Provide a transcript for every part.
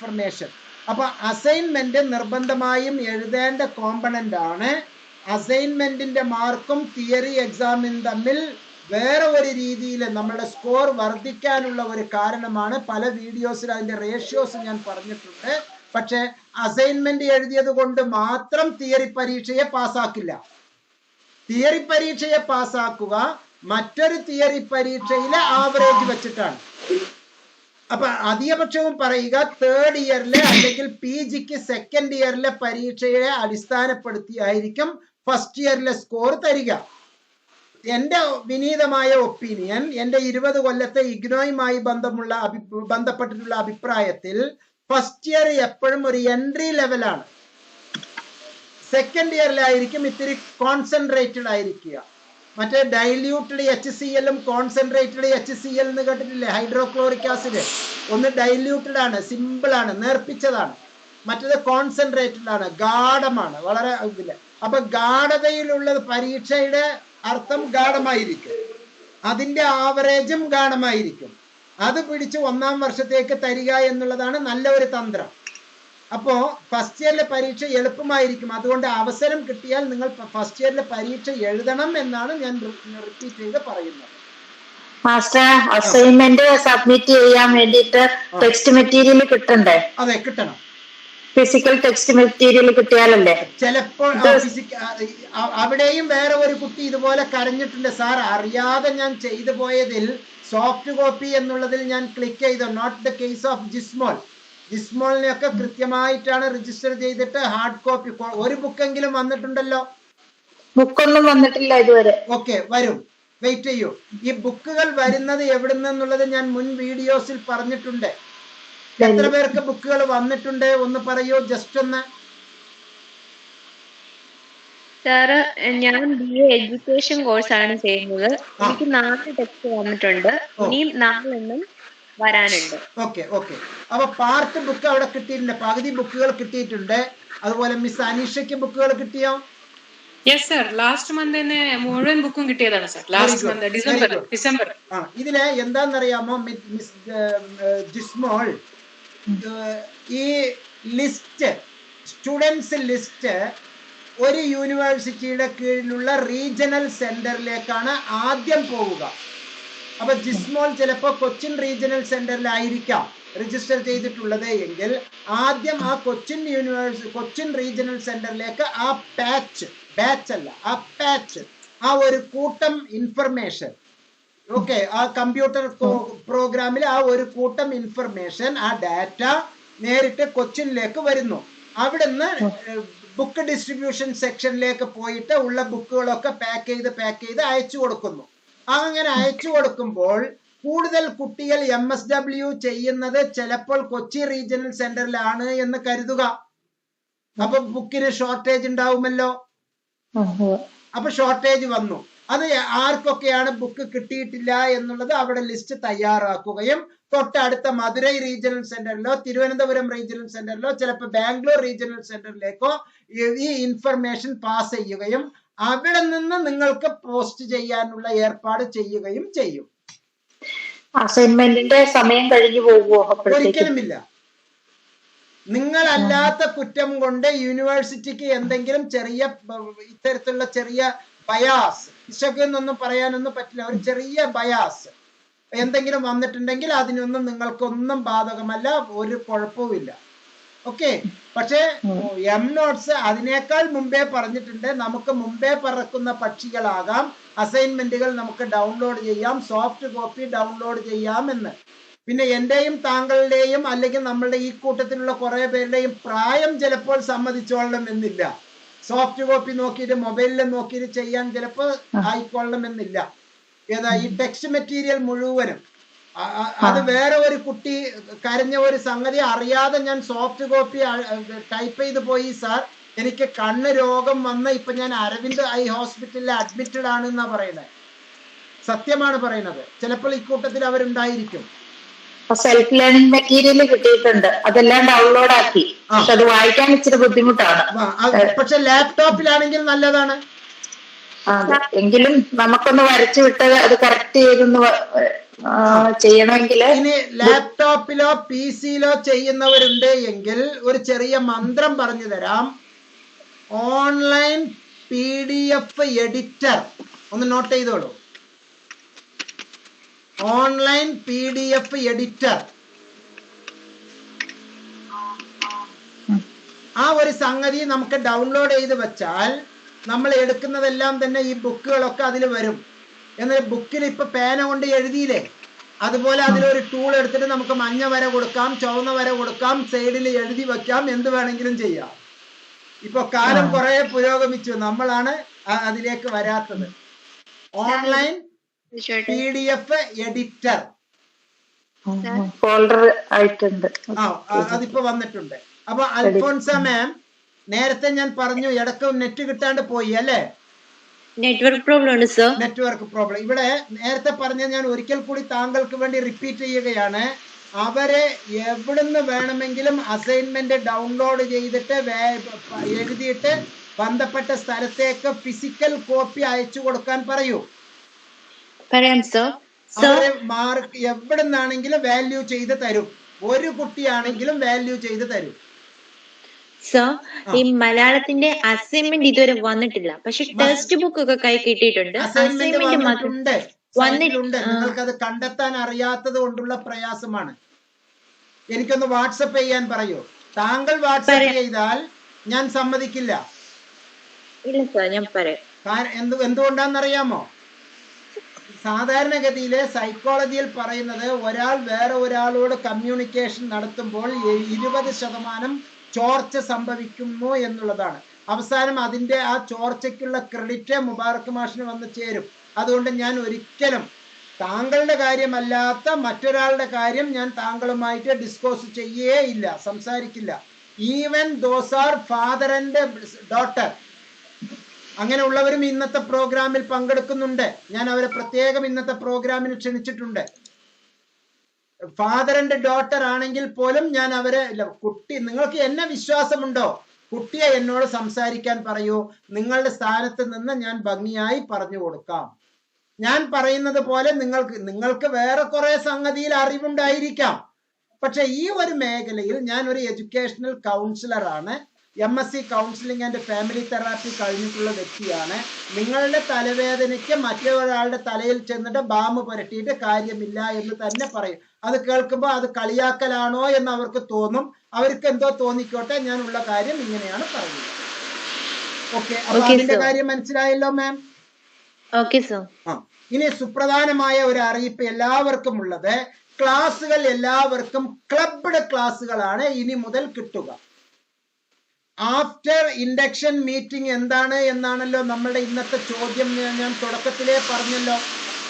Information അപ്പൊ assignment നിർബന്ധമായും എഴുതേണ്ട കോമ്പണന്റ് ആണ്. അസൈൻമെന്റിന്റെ മാർക്കും തിയറി എക്സാമും തമ്മിൽ വേറെ ഒരു രീതിയിൽ നമ്മുടെ സ്കോർ വർദ്ധിക്കാനുള്ള ഒരു കാരണമാണ് പല വീഡിയോസിൽ അതിന്റെ റേഷ്യോസ് ഞാൻ പറഞ്ഞിട്ടുണ്ട്. പക്ഷെ അസൈൻമെന്റ് എഴുതിയത് കൊണ്ട് മാത്രം തിയറി പരീക്ഷയെ പാസ്സാക്കില്ല. തിയറി പരീക്ഷയെ പാസ്സാക്കുക മറ്റൊരു തിയറി പരീക്ഷയിലെ ആവറേജ് വെച്ചിട്ടാണ്. അപ്പൊ അധികപക്ഷവും പറയുക തേർഡ് ഇയറിലെ അല്ലെങ്കിൽ പി ജിക്ക് സെക്കൻഡ് ഇയറിലെ പരീക്ഷയെ അടിസ്ഥാനപ്പെടുത്തിയായിരിക്കും ഫസ്റ്റ് ഇയറിലെ സ്കോർ തരിക. എന്റെ വിനീതമായ ഒപ്പീനിയൻ എന്റെ ഇരുപത് കൊല്ലത്തെ ഇഗ്നോയുമായി ബന്ധമുള്ള ബന്ധപ്പെട്ടിട്ടുള്ള അഭിപ്രായത്തിൽ ഫസ്റ്റ് ഇയർ എപ്പോഴും ഒരു എൻട്രി ലെവലാണ് സെക്കൻഡ് ഇയറിലായിരിക്കും ഇത്തിരി കോൺസെൻട്രേറ്റഡ് ആയിരിക്കുക. മറ്റേ ഡൈല്യൂട്ടഡ് എച്ച് സി എല്ലും കോൺസെൻട്രേറ്റഡ് എച്ച് സി എൽ എന്ന് കേട്ടിട്ടില്ലേ? ഹൈഡ്രോക്ലോറിക് ആസിഡ് ഒന്ന് ഡൈല്യൂട്ടഡ് ആണ് സിമ്പിൾ ആണ് നേർപ്പിച്ചതാണ്. മറ്റേത് കോൺസെൻട്രേറ്റഡ് ആണ് ഗാഠമാണ് വളരെ ഇതിൽ. അപ്പൊ ഗാഠതയിലുള്ളത് പരീക്ഷയുടെ അർത്ഥം ഗാഠമായിരിക്കും. അതിന്റെ ആവറേജും ഗാഠമായിരിക്കും. അത് പിടിച്ച് ഒന്നാം വർഷത്തേക്ക് തരിക എന്നുള്ളതാണ് നല്ല ഒരു തന്ത്രം. അപ്പോ ഫസ്റ്റ് ഇയറിലെ പരീക്ഷ എളുപ്പമായിരിക്കും. അതുകൊണ്ട് അവസരം കിട്ടിയാൽ നിങ്ങൾ ഫസ്റ്റ് ഇയറിലെ പരീക്ഷ എഴുതണം എന്നാണ് ഞാൻ റിപ്പീറ്റ് ചെയ്ത് പറയുന്നത്. മാസ്റ്റർ അസൈൻമെന്റ് സബ്മിറ്റ് ചെയ്യാൻ വേണ്ടിയിട്ട് ടെക്സ്റ്റ് മെറ്റീരിയൽ കിട്ടണ്ടേ? അതെ കിട്ടണം. ഫിസിക്കൽ ടെക്സ്റ്റ് മെറ്റീരിയൽ കിട്ടിയാലല്ലേ? ചിലപ്പോൾ അവിടെയും വേറെ ഒരു കുട്ടി ഇതുപോലെ കരഞ്ഞിട്ടുണ്ട്. സാർ അറിയാതെ ഞാൻ ചെയ്തു പോയതിൽ സോഫ്റ്റ് കോപ്പി എന്നുള്ളതിൽ ഞാൻ ക്ലിക്ക് ചെയ്തു. Not the case of Jismol ജിസ്മോളിനെയൊക്കെ കൃത്യമായിട്ടാണ് രജിസ്റ്റർ ചെയ്തിട്ട് ഹാർഡ് കോപ്പി ഒരു ബുക്കെങ്കിലും വന്നിട്ടുണ്ടല്ലോ? ബുക്കൊന്നും വന്നിട്ടില്ല ഇതുവരെ. ഓക്കെ വരും. വെയിറ്റ് ചെയ്യൂ. ഈ ബുക്കുകൾ വരുന്നത് എവിടുന്നെന്നുള്ളത് ഞാൻ മുൻ വീഡിയോസിൽ പറഞ്ഞിട്ടുണ്ട്. എത്ര പേർക്ക് ബുക്കുകൾ വന്നിട്ടുണ്ട് ഒന്ന് പറയൂ ജസ്റ്റ് ഒന്ന്. സാറ് ഞാൻ ബി എ എഡ്യൂക്കേഷൻ കോഴ്സാണ് ചെയ്യുന്നത്. എനിക്ക് നാല് ടെക്സ്റ്റ് വന്നിട്ടുണ്ട്. ഇനിയും നാലെണ്ണം വരാനുണ്ട്. Okay okay. അപ്പൊ പാർട്ട് ബുക്ക് അവിടെ കിട്ടിയിട്ടുണ്ട്. പകുതി ബുക്കുകൾ കിട്ടിയിട്ടുണ്ട്. അതുപോലെ മിസ് അനീഷയ്ക്ക് ബുക്കുകൾ കിട്ടിയോ? യെസ് സർ ലാസ്റ്റ് മന്ത് തന്നെ മുഴുവൻ ബുക്കും കിട്ടിയതാണ് sir last month December December ആ ഇതിൽ എന്താണെന്നറിയാമോ മിസ് ജിസ്മോൾ? ഈ ലിസ്റ്റ് സ്റ്റുഡൻസ് ലിസ്റ്റ് ഒരു യൂണിവേഴ്സിറ്റിയുടെ കീഴിലുള്ള റീജിയണൽ സെന്ററിലേക്കാണ് ആദ്യം പോവുക. അപ്പൊ ജിസ്മോൾ ചിലപ്പോ കൊച്ചിൻ റീജിയണൽ സെന്ററിലായിരിക്കാം രജിസ്റ്റർ ചെയ്തിട്ടുള്ളത് എങ്കിൽ ആദ്യം ആ കൊച്ചിൻ യൂണിവേഴ്സിറ്റി കൊച്ചിൻ റീജിയണൽ സെന്ററിലേക്ക് ആ പാച്ച് ബാച്ച് അല്ല ആ പാച്ച് ആ ഒരു കൂട്ടം ഇൻഫർമേഷൻ ഓക്കെ ആ കമ്പ്യൂട്ടർ പ്രോഗ്രാമിൽ ആ ഒരു കൂട്ടം ഇൻഫർമേഷൻ ആ ഡാറ്റ നേരിട്ട് കൊച്ചിനിലേക്ക് വരുന്നു. അവിടുന്ന് ബുക്ക് ഡിസ്ട്രിബ്യൂഷൻ സെക്ഷനിലേക്ക് പോയിട്ട് ഉള്ള ബുക്കുകളൊക്കെ പാക്ക് ചെയ്ത് പാക്ക് ചെയ്ത് അയച്ചു കൊടുക്കുന്നു. അങ്ങനെ അയച്ചു കൊടുക്കുമ്പോൾ കൂടുതൽ കുട്ടികൾ എം എസ് ഡബ്ല്യു ചെയ്യുന്നത് ചിലപ്പോൾ കൊച്ചി റീജിയണൽ സെന്ററിലാണ് എന്ന് കരുതുക. അപ്പൊ ബുക്കിന് ഷോർട്ടേജ് ഉണ്ടാവുമല്ലോ? അപ്പൊ ഷോർട്ടേജ് വന്നു. അത് ആർക്കൊക്കെയാണ് ബുക്ക് കിട്ടിയിട്ടില്ല എന്നുള്ളത് അവിടെ ലിസ്റ്റ് തയ്യാറാക്കുകയും തൊട്ടടുത്ത മധുരൈ റീജിയണൽ സെന്ററിലോ തിരുവനന്തപുരം റീജിയണൽ സെന്ററിലോ ചിലപ്പോൾ ബാംഗ്ലൂർ റീജിയണൽ സെന്ററിലേക്കോ ഈ- ഈ ഇൻഫർമേഷൻ പാസ് ചെയ്യുകയും അവിടെ നിന്ന് നിങ്ങൾക്ക് പോസ്റ്റ് ചെയ്യാനുള്ള ഏർപ്പാട് ചെയ്യുകയും ചെയ്യും. അസൈൻമെന്റിന്റെ സമയം കഴിഞ്ഞു പോകുമോ ഒരിക്കലുമില്ല. നിങ്ങളല്ലാത്ത കുറ്റം കൊണ്ട് യൂണിവേഴ്സിറ്റിക്ക് എന്തെങ്കിലും ചെറിയ ഇത്തരത്തിലുള്ള ചെറിയ ബയാസ് എന്നൊന്നും പറയാനൊന്നും പറ്റില്ല. ഒരു ചെറിയ ബയാസ് എന്തെങ്കിലും വന്നിട്ടുണ്ടെങ്കിൽ അതിനൊന്നും നിങ്ങൾക്കൊന്നും ബാധകമല്ല ഒരു കുഴപ്പവുമില്ല. ഓക്കെ. പക്ഷേ എം നോട്ട്സ് അതിനേക്കാൾ മുമ്പേ പറഞ്ഞിട്ടുണ്ട്. നമുക്ക് മുമ്പേ പറക്കുന്ന പക്ഷികളാകാം. അസൈൻമെന്റുകൾ നമുക്ക് ഡൗൺലോഡ് ചെയ്യാം. സോഫ്റ്റ് കോപ്പി ഡൗൺലോഡ് ചെയ്യാം എന്ന്. പിന്നെ എന്റെയും താങ്കളുടെയും അല്ലെങ്കിൽ നമ്മളുടെ ഈ കൂട്ടത്തിലുള്ള കുറെ പേരുടെയും പ്രായം ചിലപ്പോൾ സമ്മതിച്ചോളണം എന്നില്ല. സോഫ്റ്റ് കോപ്പി നോക്കിയിട്ട് മൊബൈലിൽ നോക്കിയിട്ട് ചെയ്യാൻ ചിലപ്പോൾ ആയിക്കൊള്ളണം എന്നില്ല. ഏതാ ഈ ടെക്സ്റ്റ് മെറ്റീരിയൽ മുഴുവനും അത് വേറെ ഒരു കുട്ടി കരഞ്ഞ ഒരു സംഗതി അറിയാതെ ഞാൻ സോഫ്റ്റ് കോപ്പി ടൈപ്പ് ചെയ്ത് പോയി സാർ എനിക്ക് കണ്ണ് രോഗം വന്ന ഇപ്പൊ ഞാൻ അരവിന്ദ് ഐ ഹോസ്പിറ്റലിൽ അഡ്മിറ്റഡ് ആണ് എന്നാ പറയുന്നത് സത്യമാണ് പറയുന്നത്. ചിലപ്പോൾ ഇക്കൂട്ടത്തിൽ അവരുണ്ടായിരിക്കും. സെൽഫ് ലേണിംഗ് മെറ്റീരിയൽ കിട്ടിയിട്ടുണ്ട്. അതെല്ലാം ഡൗൺലോഡ് ആക്കി. പക്ഷെ അത് വായിക്കാൻ ഇച്ചിരി ബുദ്ധിമുട്ടാണ്. പക്ഷെ ലാപ്ടോപ്പിലാണെങ്കിൽ നല്ലതാണ്. എങ്കിലും നമുക്കൊന്ന് വരച്ചു വിട്ടത് അത് കറക്റ്റ് ചെയ്തെന്ന് ചെയ്യണമെങ്കിൽ ഇനി ലാപ്ടോപ്പിലോ പി സിയിലോ ചെയ്യുന്നവരുണ്ട് എങ്കിൽ ഒരു ചെറിയ മന്ത്രം പറഞ്ഞു തരാം. Online P D F editor. ഒന്ന് നോട്ട് ചെയ്തോളൂ. Online P D F editor. ആ ഒരു സംഗതി നമുക്ക് ഡൗൺലോഡ് ചെയ്ത് വെച്ചാൽ നമ്മൾ എടുക്കുന്നതെല്ലാം തന്നെ ഈ ബുക്കുകളൊക്കെ അതിൽ വരും. എന്നാൽ ബുക്കിൽ ഇപ്പൊ പേന കൊണ്ട് എഴുതിയില്ലേ? അതുപോലെ അതിലൊരു ടൂൾ എടുത്തിട്ട് നമുക്ക് മഞ്ഞ വര കൊടുക്കാം ചുവന്ന വര കൊടുക്കാം സൈഡിൽ എഴുതി വെക്കാം എന്ത് വേണമെങ്കിലും ചെയ്യാം. ഇപ്പൊ കാലം കുറെ പുരോഗമിച്ചു. നമ്മളാണ് അതിലേക്ക് വരാത്തത്. Online P D F editor folder ആയിട്ടുണ്ട്. ആ ആ, അതിപ്പോ വന്നിട്ടുണ്ട്. അപ്പൊ അൽഫോൻസ മാം നേരത്തെ ഞാൻ പറഞ്ഞു ഇടയ്ക്ക് നെറ്റ് കിട്ടാണ്ട് പോയി അല്ലേ? നെറ്റ്വർക്ക് പ്രോബ്ലം ഉണ്ട് സർ നെറ്റ്വർക്ക് പ്രോബ്ലം ഇവിടെ നേരത്തെ പറഞ്ഞ ഞാൻ ഒരിക്കൽ കൂടി താങ്കൾക്ക് വേണ്ടി റിപ്പീറ്റ് ചെയ്യുകയാണ്. അവരെ എവിടുന്ന് വേണമെങ്കിലും അസൈൻമെന്റ് ഡൗൺലോഡ് ചെയ്തിട്ട് എഴുതിയിട്ട് ബന്ധപ്പെട്ട സ്ഥലത്തേക്ക് ഫിസിക്കൽ കോപ്പി അയച്ചു കൊടുക്കാൻ പറയൂ. പറയാം സർ മാർക്ക് എവിടുന്നാണെങ്കിലും വാല്യൂ ചെയ്ത് തരും. ഒരു കുട്ടിയാണെങ്കിലും വാല്യൂ ചെയ്ത് തരും. സർ ഈ മലയാളത്തിന്റെ അസൈൻമെന്റ് ഇതുവരെ വന്നിട്ടില്ല. പക്ഷെ ടെക്സ്റ്റ് ബുക്ക് ഒക്കെ കൈ കിട്ടിയിട്ടുണ്ട്. അസൈൻമെന്റ് അസൈൻമെന്റ് മാത്രം വന്നിട്ടുണ്ട്. നിങ്ങൾക്ക് അത് ആ. നിങ്ങൾക്കത് കണ്ടെത്താൻ അറിയാത്തത് കൊണ്ടുള്ള പ്രയാസമാണ്. എനിക്കൊന്ന് വാട്സപ്പ് ചെയ്യാൻ പറയൂ. താങ്കൾ വാട്സപ്പ് ചെയ്താൽ ഞാൻ സമ്മതിക്കില്ല. ഇല്ല സർ ഞാൻ പറയാം. എന്ത് എന്തുകൊണ്ടാണെന്നറിയാമോ? സാധാരണഗതിയിലെ സൈക്കോളജിയിൽ പറയുന്നത് ഒരാൾ വേറെ ഒരാളോട് കമ്മ്യൂണിക്കേഷൻ നടത്തുമ്പോൾ ഇരുപത് ശതമാനം ചോർച്ച സംഭവിക്കുന്നു എന്നുള്ളതാണ്. അവസാനം അതിന്റെ ആ ചോർച്ചയ്ക്കുള്ള ക്രെഡിറ്റ് മുബാറക് മാഷിന് വന്ന് ചേരും. അതുകൊണ്ട് ഞാൻ ഒരിക്കലും താങ്കളുടെ കാര്യമല്ലാത്ത മറ്റൊരാളുടെ കാര്യം ഞാൻ താങ്കളുമായിട്ട് ഡിസ്കോസ് ചെയ്യേ ഇല്ല സംസാരിക്കില്ല. Even those are father and daughter അങ്ങനെ ഉള്ളവരും ഇന്നത്തെ പ്രോഗ്രാമിൽ പങ്കെടുക്കുന്നുണ്ട്. ഞാൻ അവരെ പ്രത്യേകം ഇന്നത്തെ പ്രോഗ്രാമിന് ക്ഷണിച്ചിട്ടുണ്ട്. ആൻഡ് ഡോട്ടർ ആണെങ്കിൽ പോലും ഞാൻ അവരെ കുട്ടി നിങ്ങൾക്ക് എന്നെ വിശ്വാസമുണ്ടോ? കുട്ടിയെ എന്നോട് സംസാരിക്കാൻ പറയൂ. നിങ്ങളുടെ സ്ഥാനത്ത് നിന്ന് ഞാൻ ഭംഗിയായി പറഞ്ഞു കൊടുക്കാം. ഞാൻ പറയുന്നത് പോലെ നിങ്ങൾക്ക് നിങ്ങൾക്ക് വേറെ കുറെ സംഗതിയിൽ അറിവുണ്ടായിരിക്കാം. പക്ഷെ ഈ ഒരു മേഖലയിൽ ഞാൻ ഒരു എഡ്യൂക്കേഷണൽ കൗൺസിലർ ആണ്. M S C counselling and family therapy കഴിഞ്ഞിട്ടുള്ള വ്യക്തിയാണ്. നിങ്ങളുടെ തലവേദനയ്ക്ക് മറ്റൊരാളുടെ തലയിൽ ചെന്നിട്ട് ബാമ് പുരട്ടിയിട്ട് കാര്യമില്ല എന്ന് തന്നെ പറയും. അത് കേൾക്കുമ്പോൾ അത് കളിയാക്കലാണോ എന്ന് അവർക്ക് തോന്നും. അവർക്ക് എന്തോ തോന്നിക്കോട്ടെ ഞാനുള്ള ഉള്ള കാര്യം ഇങ്ങനെയാണ് പറയുന്നത്. ഓക്കെ അപ്പൊ അതിന്റെ കാര്യം മനസ്സിലായല്ലോ മാം ആ ഇനി സുപ്രധാനമായ ഒരു അറിയിപ്പ് എല്ലാവർക്കും ഉള്ളത്. ക്ലാസ്സുകൾ എല്ലാവർക്കും ക്ലബ്ഡ് ക്ലാസ്സുകളാണ് ഇനി മുതൽ കിട്ടുക. ആഫ്റ്റർ ഇൻഡക്ഷൻ മീറ്റിംഗ് എന്താണ് എന്നാണല്ലോ നമ്മുടെ ഇന്നത്തെ ചോദ്യം ഞാൻ- തുടക്കത്തിലേ പറഞ്ഞല്ലോ.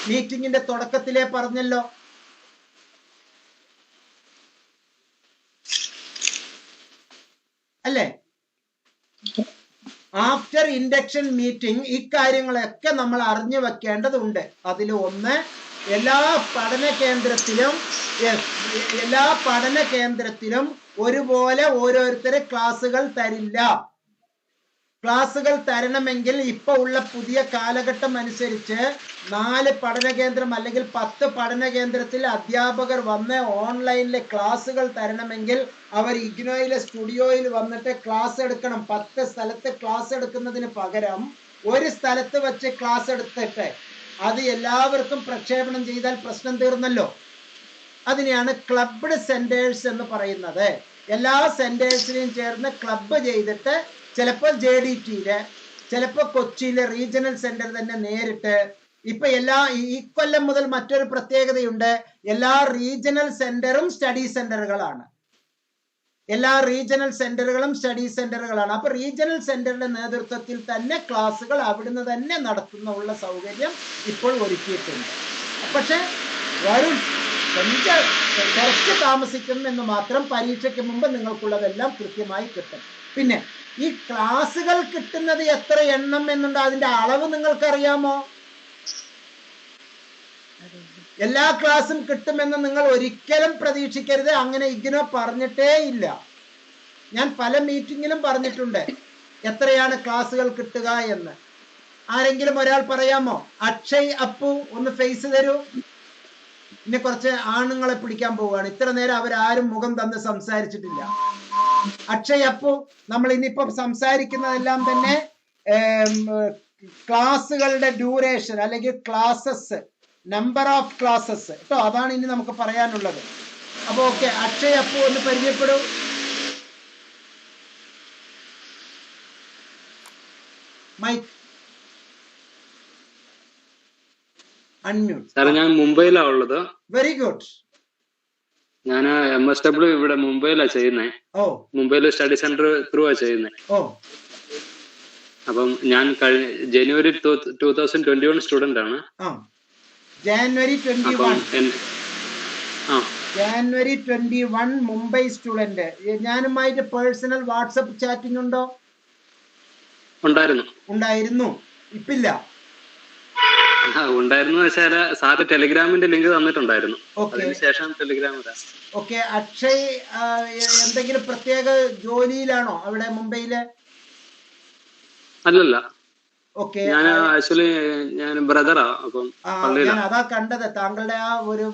മീറ്റിംഗിന്റെ തുടക്കത്തിലേ പറഞ്ഞല്ലോ. അല്ലേ? ആഫ്റ്റർ ഇൻഡക്ഷൻ മീറ്റിംഗ് ഇക്കാര്യങ്ങളൊക്കെ നമ്മൾ അറിഞ്ഞു വെക്കേണ്ടതുണ്ട്. അതിൽ ഒന്ന് എല്ലാ പഠന കേന്ദ്രത്തിലും എല്ലാ പഠന കേന്ദ്രത്തിലും ഒരുപോലെ ഓരോരുത്തരെ ക്ലാസ്സുകൾ തരില്ല. ക്ലാസ്സുകൾ തരണമെങ്കിൽ ഇപ്പൊ ഉള്ള പുതിയ കാലഘട്ടം അനുസരിച്ച് നാല് പഠന കേന്ദ്രം അല്ലെങ്കിൽ പത്ത് പഠന കേന്ദ്രത്തിൽ അധ്യാപകർ വന്ന് ഓൺലൈനിലെ ക്ലാസ്സുകൾ തരണമെങ്കിൽ അവർ ഇഗ്നോയിലെ സ്റ്റുഡിയോയിൽ വന്നിട്ട് ക്ലാസ് എടുക്കണം. പത്ത് സ്ഥലത്ത് ക്ലാസ് എടുക്കുന്നതിന് പകരം ഒരു സ്ഥലത്ത് വെച്ച് ക്ലാസ് എടുത്തിട്ട് അത് എല്ലാവർക്കും പ്രക്ഷേപണം ചെയ്താൽ പ്രശ്നം തീർന്നല്ലോ. അതിനെയാണ് ക്ലബ്ഡ് സെന്റേഴ്സ് എന്ന് പറയുന്നത്. എല്ലാ സെന്റേഴ്സിനെയും ചേർന്ന് ക്ലബ്ബ് ചെയ്തിട്ട് ചിലപ്പോൾ ജെ ഡി ടിയിൽ ചിലപ്പോൾ കൊച്ചിയിലെ റീജിയണൽ സെന്റർ തന്നെ നേരിട്ട്. ഇപ്പൊ എല്ലാ ഈ- കൊല്ലം മുതൽ മറ്റൊരു പ്രത്യേകതയുണ്ട്. എല്ലാ റീജിയണൽ സെന്ററും സ്റ്റഡി സെന്ററുകളാണ് എല്ലാ റീജിയണൽ സെന്ററുകളും സ്റ്റഡി സെന്ററുകളാണ് അപ്പോൾ റീജിയണൽ സെന്ററിന്റെ നേതൃത്വത്തിൽ തന്നെ ക്ലാസ്സുകൾ അവിടുന്ന് തന്നെ നടത്തുന്ന ഉള്ള സൗകര്യം ഇപ്പോൾ ഒരുക്കിയിട്ടുണ്ട്. പക്ഷെ വരും കൊഞ്ച കുറച്ച് താമസിക്കും എന്ന് മാത്രം പരീക്ഷയ്ക്ക് മുമ്പ് നിങ്ങൾക്കുള്ളതെല്ലാം കൃത്യമായി കിട്ടും. പിന്നെ ഈ ക്ലാസ്സുകൾ കിട്ടുന്നത് എത്ര എണ്ണം എന്നുണ്ട്? അതിന്റെ അളവ് നിങ്ങൾക്കറിയാമോ? അറിയാമോ എല്ലാ ക്ലാസ്സും കിട്ടുമെന്ന് നിങ്ങൾ ഒരിക്കലും പ്രതീക്ഷിക്കരുത്. അങ്ങനെ ഇഗ്നോ പറഞ്ഞിട്ടേ ഇല്ല. ഞാൻ പല മീറ്റിങ്ങിലും പറഞ്ഞിട്ടുണ്ട്. എത്രയാണ് ക്ലാസ്സുകൾ കിട്ടുക എന്ന്. ആരെങ്കിലും ഒരാൾ പറയാമോ അക്ഷയ് അപ്പു ഒന്ന് ഫേസ് തരൂ. ഇനി കുറച്ച് ആണുങ്ങളെ പിടിക്കാൻ പോവുകയാണ്. ഇത്ര നേരം അവരാരും മുഖം തന്ന് സംസാരിച്ചിട്ടില്ല. അക്ഷയ് അപ്പു നമ്മൾ ഇനിയിപ്പം സംസാരിക്കുന്നതെല്ലാം തന്നെ ക്ലാസ്സുകളുടെ ഡ്യൂറേഷൻ അല്ലെങ്കിൽ ക്ലാസ്സസ് നമ്പർ ഓഫ് ക്ലാസ്സസ് കേട്ടോ അതാണ് ഇനി നമുക്ക് പറയാനുള്ളത്. അപ്പോൾ ഓക്കെ അക്ഷയ് അപ്പു ഒന്ന് പരിചയപ്പെടൂ. മൈക്ക് അൺമ്യൂട്ട് ഞാൻ മുംബൈയിലാ ഉള്ളത്. വെരി ഗുഡ് ഞാൻ എം എസ് ഡബ്ല്യു ഇവിടെ മുംബൈയിലാ ചെയ്യുന്നേ. ഓ. മുംബൈയിൽ സ്റ്റഡി സെന്റർ ത്രൂ ആ ചെയ്യുന്നേ. ഓ. അപ്പം ഞാൻ കഴിഞ്ഞ January two thousand twenty one student ആണ് January twenty one January twenty one Mumbai student ഞാനുമായിട്ട് പേഴ്സണൽ വാട്സപ്പ് ചാറ്റിംഗ് ഉണ്ടോ? ഉണ്ടായിരുന്നു. ഉണ്ടായിരുന്നു. ഇപ്പില്ല. ഉണ്ടായിരുന്നു വെച്ചാൽ സാറ് ടെലിഗ്രാമിന്റെ ലിങ്ക് തന്നിട്ടുണ്ടായിരുന്നു. അതിനുശേഷം ടെലിഗ്രാം ഓക്കെ അക്ഷയ് എന്തെങ്കിലും പ്രത്യേക ജോലിയിലാണോ അവിടെ മുംബൈയിൽ? അല്ലല്ല. ഓക്കെ ഞാൻ ആക്ച്വലി ഞാൻ ബ്രദറാ അപ്പം ഞാൻ അതാ കണ്ടത്. താങ്കളുടെ ആ ഒരു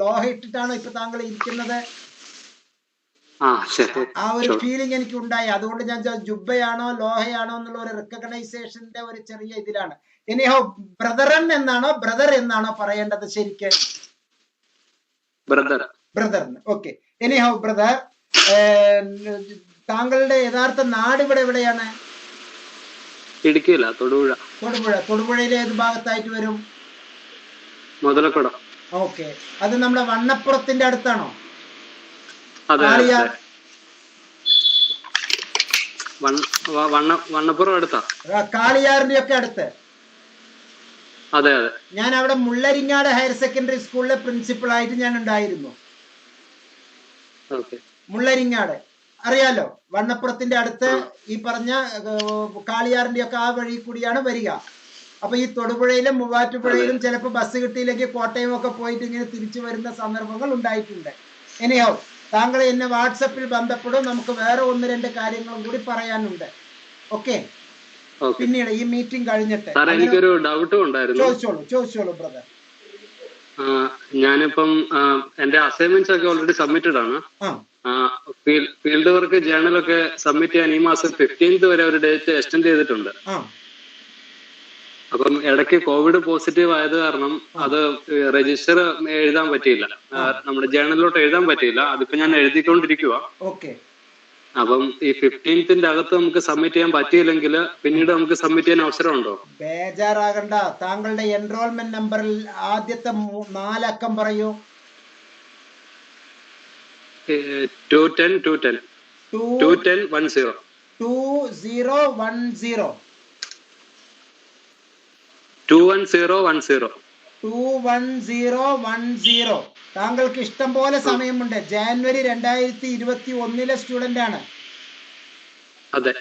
ലോഹ ഇട്ടിട്ടാണ് ഇപ്പൊ താങ്കൾ ഇരിക്കുന്നത്. ആ ഒരു ഫീലിംഗ് എനിക്ക് ഉണ്ടായി അതുകൊണ്ട് ഞാൻ ജുബയാണോ ലോഹയാണോ എന്നുള്ള ഒരു റെക്കഗ്നൈസേഷന്റെ ഒരു ചെറിയ ഇതിലാണ്. ഇനിഹോ ബ്രദറൻ എന്നാണോ ബ്രദർ എന്നാണോ പറയേണ്ടത് ശരിക്ക്? ബ്രദർ. ബ്രദർ ഓക്കെ ഇനിയോ ബ്രദർ താങ്കളുടെ യഥാർത്ഥ നാട് ഇവിടെ എവിടെയാണ്? ഇടുക്കിയില്ല തൊടുപുഴ. തൊടുപുഴ. തൊടുപുഴയിലെ ഏത് ഭാഗത്തായിട്ട് വരും? മുതലക്കുടം ഓക്കെ. അത് നമ്മുടെ വണ്ണപ്പുറത്തിന്റെ അടുത്താണോ? വണ്ണപ്പുറം അടുത്താ. കാളിയാറിന്റെ ഒക്കെ അടുത്ത്. അതെ അതെ. ഞാൻ അവിടെ മുള്ളരിങ്ങാട് ഹയർ സെക്കൻഡറി സ്കൂളിലെ പ്രിൻസിപ്പൾ ആയിട്ട് ഞാൻ ഉണ്ടായിരുന്നു. മുള്ളരിങ്ങാട്. അറിയാലോ വണ്ണപ്പുറത്തിന്റെ അടുത്ത് ഈ പറഞ്ഞ കാളിയാറിന്റെ ഒക്കെ ആ വഴി കൂടിയാണ് വരിക. അപ്പൊ ഈ തൊടുപുഴയിലും മൂവാറ്റുപുഴയിലും ചിലപ്പോൾ ബസ് കിട്ടിയില്ലെങ്കിൽ കോട്ടയം ഒക്കെ പോയിട്ട് ഇങ്ങനെ തിരിച്ചു വരുന്ന സന്ദർഭങ്ങൾ ഉണ്ടായിട്ടുണ്ട്. ഇനിയോ താങ്കൾ എന്നെ വാട്സപ്പിൽ ബന്ധപ്പെടും നമുക്ക് വേറെ ഒന്ന് രണ്ട് കാര്യങ്ങളും കൂടി പറയാനുണ്ട്. ഓക്കെ പിന്നീട് ഈ മീറ്റിംഗ് കഴിഞ്ഞിട്ട്. എനിക്കൊരു ഡൗട്ടും ഉണ്ടായിരുന്നു. ചോദിച്ചോളൂ ചോദിച്ചോളൂ ബ്രദർ ഞാനിപ്പം എന്റെ അസൈൻമെന്റ്സ് ഒക്കെ ഓൾറെഡി സബ്മിറ്റഡ് ആണ്. ആ. ഫീൽഡ് വർക്ക് ജേണലൊക്കെ സബ്മിറ്റ് ചെയ്യാൻ ഈ മാസം ഫിഫ്റ്റീൻത് വരെ ഒരു ഡേറ്റ് എക്സ്റ്റെൻഡ് ചെയ്തിട്ടുണ്ട്. അപ്പം ഇടയ്ക്ക് കോവിഡ് പോസിറ്റീവ് ആയത് കാരണം അത് രജിസ്റ്റർ എഴുതാൻ പറ്റിയില്ല. നമ്മുടെ ജേണലിലോട്ട് എഴുതാൻ പറ്റിയില്ല. അതിപ്പോ ഞാൻ എഴുതിക്കൊണ്ടിരിക്കുക അപ്പം ഈ ഫിഫ്റ്റീൻത്തിന്റെ അകത്ത് നമുക്ക് സബ്മിറ്റ് ചെയ്യാൻ പറ്റിയില്ലെങ്കിൽ പിന്നീട് നമുക്ക് സബ്മിറ്റ് ചെയ്യാൻ അവസരമുണ്ടോ? ബേജാറാകണ്ട. താങ്കളുടെ എൻറോൾമെന്റ് നമ്പറിൽ ആദ്യത്തെ നാലക്കം പറയൂ. Two ten two ten two ten one zero two zero one zero two one zero one zero two one zero one zero താങ്കൾക്ക് ഇഷ്ടം പോലെ സമയമുണ്ട്. ജാനുവരി രണ്ടായിരത്തി ഇരുപത്തി ഒന്നിലെ സ്റ്റുഡന്റ് ആണ്. അതെ.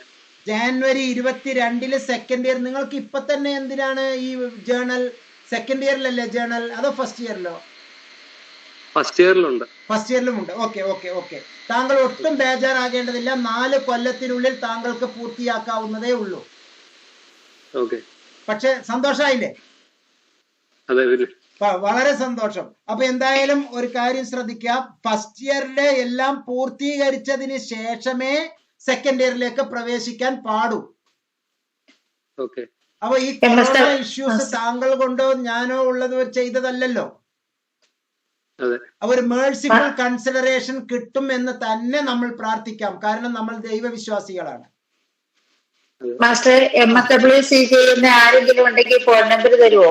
ജാനുവരി ഇരുപത്തിരണ്ടിലെ സെക്കൻഡ് ഇയർ നിങ്ങൾക്ക് ഇപ്പൊ തന്നെ എന്തിനാണ് ഈ ജേണൽ സെക്കൻഡ് ഇയറിലല്ലേ ജേണൽ അതോ ഫസ്റ്റ് ഇയറിലോ ഫസ്റ്റ് ഇയറിലുണ്ട് ഫസ്റ്റ് ഇയറിലും ഉണ്ട് ഓക്കെ ഓക്കെ ഓക്കെ താങ്കൾ ഒട്ടും ബേജാറാകേണ്ടതില്ല. നാല് കൊല്ലത്തിനുള്ളിൽ താങ്കൾക്ക് പൂർത്തിയാക്കാവുന്നതേ ഉള്ളൂ. ഓക്കെ പക്ഷെ സന്തോഷായില്ലേ? അതെ വളരെ സന്തോഷം. അപ്പൊ എന്തായാലും ഒരു കാര്യം ശ്രദ്ധിക്കുക. ഫസ്റ്റ് ഇയറിലെ എല്ലാം പൂർത്തീകരിച്ചതിന് ശേഷമേ സെക്കൻഡ് ഇയറിലേക്ക് പ്രവേശിക്കാൻ പാടൂ. ഓക്കെ അപ്പൊ ഈ ഇഷ്യൂസ് താങ്കൾ കൊണ്ടോ ഞാനോ ഉള്ളത് ചെയ്തതല്ലല്ലോ. അപ്പൊ ഒരു മേഴ്സിഫുൾ കൺസിഡറേഷൻ കിട്ടും എന്ന് തന്നെ നമ്മൾ പ്രാർത്ഥിക്കാം. കാരണം നമ്മൾ ദൈവവിശ്വാസികളാണ്. Master M S W C ചെയ്യുന്ന ആരെങ്കിലും ഉണ്ടെങ്കിൽ ഫോൺ നമ്പർ തരുമോ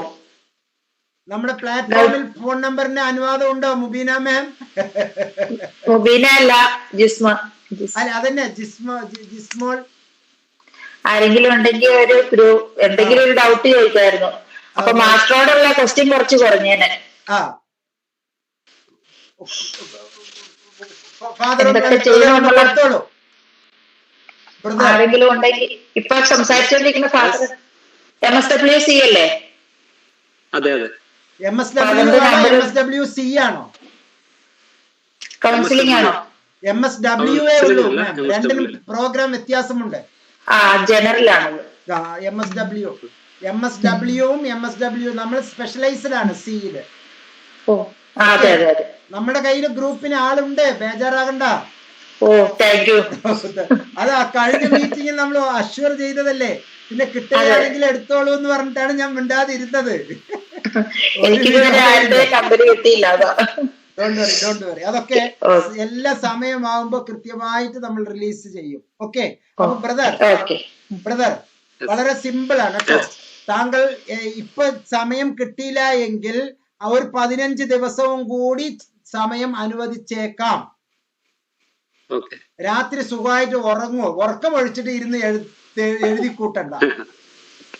നമ്മുടെ പ്ലാറ്റ്ഫോമിൽ ഫോൺ നമ്പറിന് അനുവാദം ഉണ്ടോ മുബീന മാം മുബീന അല്ല ജിസ്മ. അല്ല അതന്നെ ജിസ്മോ ജിസ്മോൾ. ആരെങ്കിലും ഉണ്ടെങ്കിൽ ഒരു ഗ്രൂപ്പ് എന്തെങ്കിലും ഒരു ഡൗട്ട് ചോദിക്കായിരുന്നു. അപ്പൊ മാസ്റ്ററോടുള്ള ക്വസ്റ്റ്യൻ കുറച്ച് കുറഞ്ഞേനെ. ആ ഫാദർ എന്തൊക്കെ ചെയ്യണമെന്നുള്ള- കൊടുത്തോളൂ ബ്രദർ ആരെങ്കിലും ഉണ്ടെങ്കിൽ ഇപ്പൊ സംസാരിച്ചുകൊണ്ടിരിക്കുന്ന father M S W C അല്ലേ? അതെ അതെ. എം എസ് ഡബ്ല്യു അതിന്റെ ആണോ സി കൗൺസിലിംഗ് ആണോ? എം എസ് ഡബ്ല്യു എ ഉള്ളൂ Counseling രണ്ടിനും പ്രോഗ്രാം വ്യത്യാസമുണ്ട്. ആ ജനറൽ ആണത് M S W M S ഡബ്ല്യുവും M S W നമ്മൾ സ്പെഷ്യലൈസ്ഡ് ആണ് സിയിൽ ഓ അതെ അതെ അതെ. നമ്മുടെ കയ്യിൽ ഗ്രൂപ്പിന് ആളുണ്ട് ബേജാറാകണ്ട. അത് കഴിഞ്ഞ മീറ്റിംഗിൽ നമ്മൾ അഷ്വർ ചെയ്തതല്ലേ? പിന്നെ കിട്ടുകയാണെങ്കിൽ എടുത്തോളൂ എന്ന് പറഞ്ഞിട്ടാണ് ഞാൻ മിണ്ടാതിരുന്നത്. ഇരുന്നത് ഡോണ്ട് വറി ഡോണ്ട് വറി അതൊക്കെ എല്ലാ സമയമാകുമ്പോ കൃത്യമായിട്ട് നമ്മൾ റിലീസ് ചെയ്യും. ഓക്കെ അപ്പൊ ബ്രദർ ബ്രദർ വളരെ സിമ്പിൾ ആണ് താങ്കൾ ഇപ്പൊ സമയം കിട്ടിയില്ല എങ്കിൽ ആ ഒരു പതിനഞ്ച് ദിവസവും കൂടി സമയം അനുവദിച്ചേക്കാം. രാത്രി സുഖമായിട്ട് ഉറങ്ങുമോ ഉറക്കം ഒഴിച്ചിട്ട് ഇരുന്ന് എഴുതി കൂട്ടണ്ട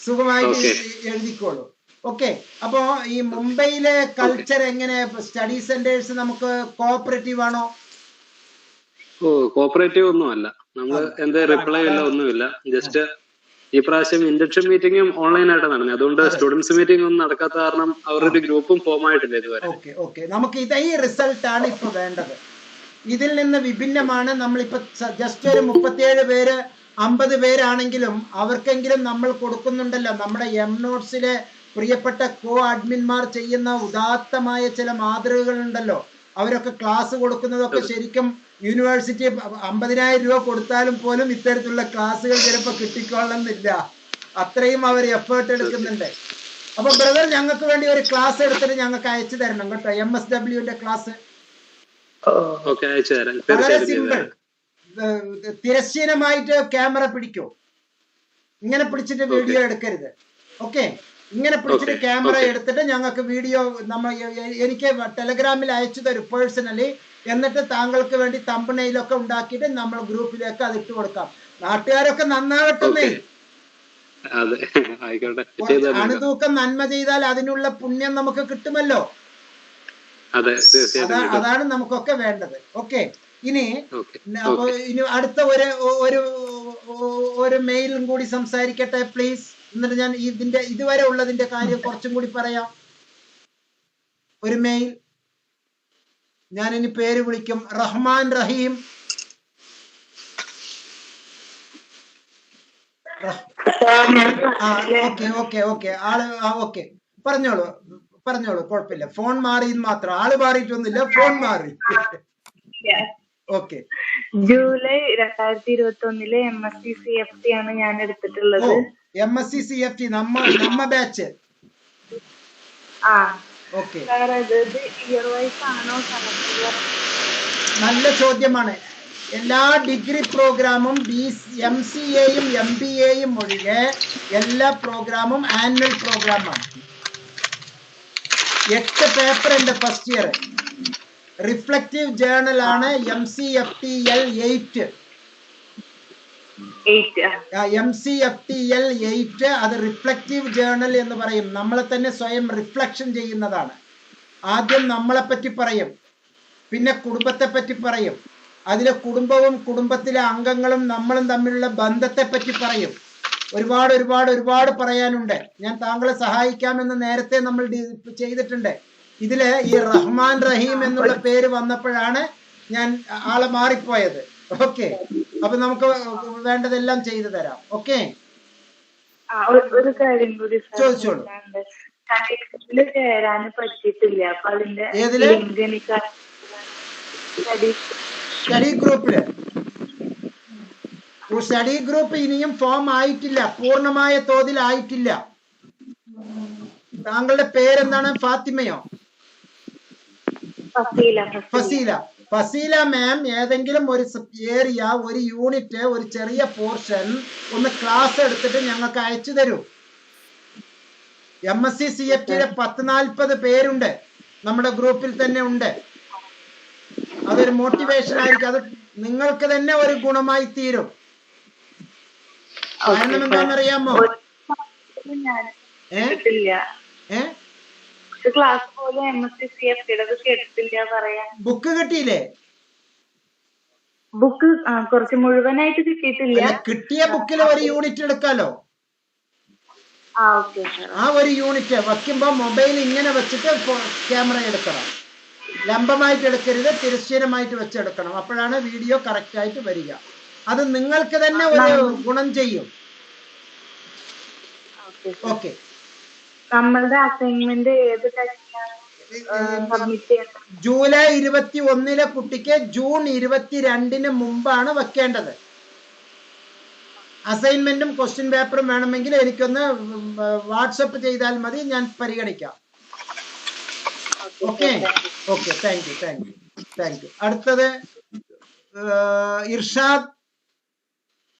സുഖമായിട്ട്. എഴുതിക്കോളൂ. ഓക്കെ. അപ്പോ ഈ മുംബൈയിലെ കൾച്ചർ എങ്ങനെ? സ്റ്റഡി സെന്റേഴ്സ് നമുക്ക് കോഓപ്പറേറ്റീവ് ആണോ? ഓ കോപ്പറേറ്റീവ് ഒന്നും അല്ല. നമ്മൾ എന്താ റിപ്ലൈ ഇല്ല ഒന്നുമില്ല. ജസ്റ്റ് ഈ പ്രാവശ്യം ഇൻഡക്ഷൻ മീറ്റിംഗും ഓൺലൈൻ ആയിട്ട് നടന്നു. അതുകൊണ്ട് സ്റ്റുഡൻസ് മീറ്റിംഗ് ഒന്നും നടക്കാത്ത കാരണം അവരുടെ ഗ്രൂപ്പും ഫോം ആയിട്ടില്ല ഇതുവരെ. Okay okay. നമുക്ക് ഇതേ റിസൾട്ട് ആണ് ഇപ്പൊ വേണ്ടത്. ഇതിൽ നിന്ന് വിഭിന്നമാണ് നമ്മളിപ്പോ ജസ്റ്റ് ഒരു മുപ്പത്തിയേഴ് പേര് അമ്പത് പേരാണെങ്കിലും അവർക്കെങ്കിലും നമ്മൾ കൊടുക്കുന്നുണ്ടല്ലോ. നമ്മുടെ എം നോട്ട്സിലെ പ്രിയപ്പെട്ട കോ അഡ്മിന്മാർ ചെയ്യുന്ന ഉദാത്തമായ ചില മാതൃകകൾ ഉണ്ടല്ലോ അവരൊക്കെ ക്ലാസ് കൊടുക്കുന്നതൊക്കെ ശരിക്കും യൂണിവേഴ്സിറ്റി അമ്പതിനായിരം രൂപ കൊടുത്താലും പോലും ഇത്തരത്തിലുള്ള ക്ലാസ്സുകൾ ചിലപ്പോൾ കിട്ടിക്കൊള്ളുന്നില്ല അത്രയും അവർ എഫേർട്ട് എടുക്കുന്നുണ്ട്. അപ്പൊ ബ്രദർ ഞങ്ങൾക്ക് വേണ്ടി ഒരു ക്ലാസ് എടുത്തിട്ട് ഞങ്ങൾക്ക് അയച്ചു തരണം കേട്ടോ. എം എസ് ഡബ്ല്യുന്റെ ക്ലാസ് വളരെ സിമ്പിൾ തിരശ്ചീനമായിട്ട് ക്യാമറ പിടിക്കോ. ഇങ്ങനെ പിടിച്ചിട്ട് വീഡിയോ എടുക്കരുത്. ഓക്കെ? ഇങ്ങനെ പിടിച്ചിട്ട് ക്യാമറ എടുത്തിട്ട് ഞങ്ങൾക്ക് വീഡിയോ നമ്മൾ എനിക്ക് ടെലഗ്രാമിൽ അയച്ചു തരും പേഴ്സണലി എന്നിട്ട് താങ്കൾക്ക് വേണ്ടി തമ്പണയിലൊക്കെ ഉണ്ടാക്കിയിട്ട് നമ്മൾ ഗ്രൂപ്പിലേക്ക് അത് ഇട്ട് കൊടുക്കാം. നാട്ടുകാരൊക്കെ നന്നാവട്ടെന്നേ. അണുതൂക്കം നന്മ ചെയ്താൽ അതിനുള്ള പുണ്യം നമുക്ക് കിട്ടുമല്ലോ. അതാണ് നമുക്കൊക്കെ വേണ്ടത്. ഓക്കെ. ഇനി ഇനി അടുത്ത ഒരു ഒരു ഒരു മെയിലും കൂടി സംസാരിക്കട്ടെ പ്ലീസ്? എന്നിട്ട് ഞാൻ ഇതിന്റെ ഇതുവരെ ഉള്ളതിന്റെ കാര്യം കുറച്ചും കൂടി പറയാം. ഒരു മെയിൽ. ഞാൻ ഇനി പേര് വിളിക്കും. Rahman Raheem. Okay okay okay. ആൾ ഓക്കെ. പറഞ്ഞോളൂ പറഞ്ഞോളൂ കുഴപ്പമില്ല. ഫോൺ മാറി മാത്രം. ആൾ മാറിയിട്ടൊന്നുമില്ല ഫോൺ മാറി. ഓക്കെ. ജൂലൈ രണ്ടായിരത്തി ഇരുപത്തി ഒന്നിലെ M S C C F T ആണ് ഞാൻ എടുത്തിട്ടുള്ളത് M S C C F T നമ്മ നമ്മ ബാച്ച് ആ. നല്ല ചോദ്യമാണ്. എല്ലാ ഡിഗ്രി പ്രോഗ്രാമും ബി എം സി എയും എം ബി എയും ഒഴികെ എല്ലാ പ്രോഗ്രാമും ആനുവൽ പ്രോഗ്രാമാണ്. എട്ട് പേപ്പർ ഉണ്ട് ഫസ്റ്റ് ഇയർ റിഫ്ലക്റ്റീവ് ജേണൽ ആണ് M C F T L eight M C F T L eight അത് റിഫ്ലക്റ്റീവ് ജേർണൽ എന്ന് പറയും. നമ്മളെ തന്നെ സ്വയം റിഫ്ലക്ഷൻ ചെയ്യുന്നതാണ്. ആദ്യം നമ്മളെ പറ്റി പറയും. പിന്നെ കുടുംബത്തെ പറ്റി പറയും. അതിലെ കുടുംബവും കുടുംബത്തിലെ അംഗങ്ങളും നമ്മളും തമ്മിലുള്ള ബന്ധത്തെ പറ്റി പറയും. ഒരുപാട് ഒരുപാട് ഒരുപാട് പറയാനുണ്ട്. ഞാൻ താങ്കളെ സഹായിക്കാമെന്ന് നേരത്തെ നമ്മൾ ചെയ്തിട്ടുണ്ട്. ഇതിൽ ഈ റഹ്മാൻ റഹീം എന്നുള്ള പേര് വന്നപ്പോഴാണ് ഞാൻ ആളെ മാറിപ്പോയത്. ഓക്കെ. അപ്പൊ നമുക്ക് വേണ്ടതെല്ലാം ചെയ്തു തരാം. ഓക്കെ? ഒരു- കാര്യം കൂടി ചോദിച്ചോളൂ. സ്റ്റഡീസിൽ ചേരാൻ പറ്റിയിട്ടില്ല. അപ്പൊ അതിന്റെ? ലിങ്ക് എനിക്ക് സ്റ്റഡി ഗ്രൂപ്പിൽ സ്റ്റഡി ഗ്രൂപ്പ് ഇനിയും ഫോം ആയിട്ടില്ല. പൂർണമായ തോതിൽ ആയിട്ടില്ല. താങ്കളുടെ പേരെന്താണ്? ഫാത്തിമയോ? ഫസീല. ഫസീല മാം ഏതെങ്കിലും ഒരു ഏരിയ ഒരു യൂണിറ്റ് ഒരു ചെറിയ പോർഷൻ ഒന്ന് ക്ലാസ് എടുത്തിട്ട് ഞങ്ങൾക്ക് അയച്ചു തരൂ. M S C C F ടിയുടെ പത്ത് നാൽപ്പത് പേരുണ്ട്. നമ്മുടെ ഗ്രൂപ്പിൽ തന്നെ ഉണ്ട്. അതൊരു മോട്ടിവേഷൻ ആയിരിക്കും. അത് നിങ്ങൾക്ക് തന്നെ ഒരു ഗുണമായി തീരും. കാരണം എന്താണെന്നറിയാമോ? ഏ? ഏ? ക്ലാസ് പോലും M S C C F കേട്ടിട്ടില്ല പറയാൻ. ബുക്ക് കിട്ടിയില്ലേ? ബുക്ക് കുറച്ച് മുഴുവനായിട്ട് കിട്ടിയിട്ടില്ല. കിട്ടിയ ബുക്കിൽ ഒരു യൂണിറ്റ് എടുക്കാലോ? ആ ഒരു യൂണിറ്റ് വെക്കുമ്പോൾ മൊബൈൽ ഇങ്ങനെ വെച്ചിട്ട് ക്യാമറ എടുക്കണം. ലംബമായിട്ട് എടുക്കരുത് തിരശ്ചീനമായിട്ട് വെച്ചെടുക്കണം അപ്പോഴാണ് വീഡിയോ കറക്റ്റ് ആയിട്ട് വരിക. അത് നിങ്ങൾക്ക് തന്നെ ഒരു ഗുണം ചെയ്യും. ഓക്കെ നമ്മളുടെ അസൈൻമെന്റ് ഏത് ജൂലൈ ഇരുപത്തി ഒന്നിലെ കുട്ടിക്ക് ജൂൺ ഇരുപത്തിരണ്ടിന് മുമ്പാണ് വെക്കേണ്ടത്. അസൈൻമെന്റും ക്വസ്റ്റ്യൻ പേപ്പറും വേണമെങ്കിൽ എനിക്കൊന്ന് വാട്സപ്പ് ചെയ്താൽ മതി ഞാൻ പരിഗണിക്കാം. Okay? Okay thank you thank you thank you അടുത്തത് ഇർഷാദ്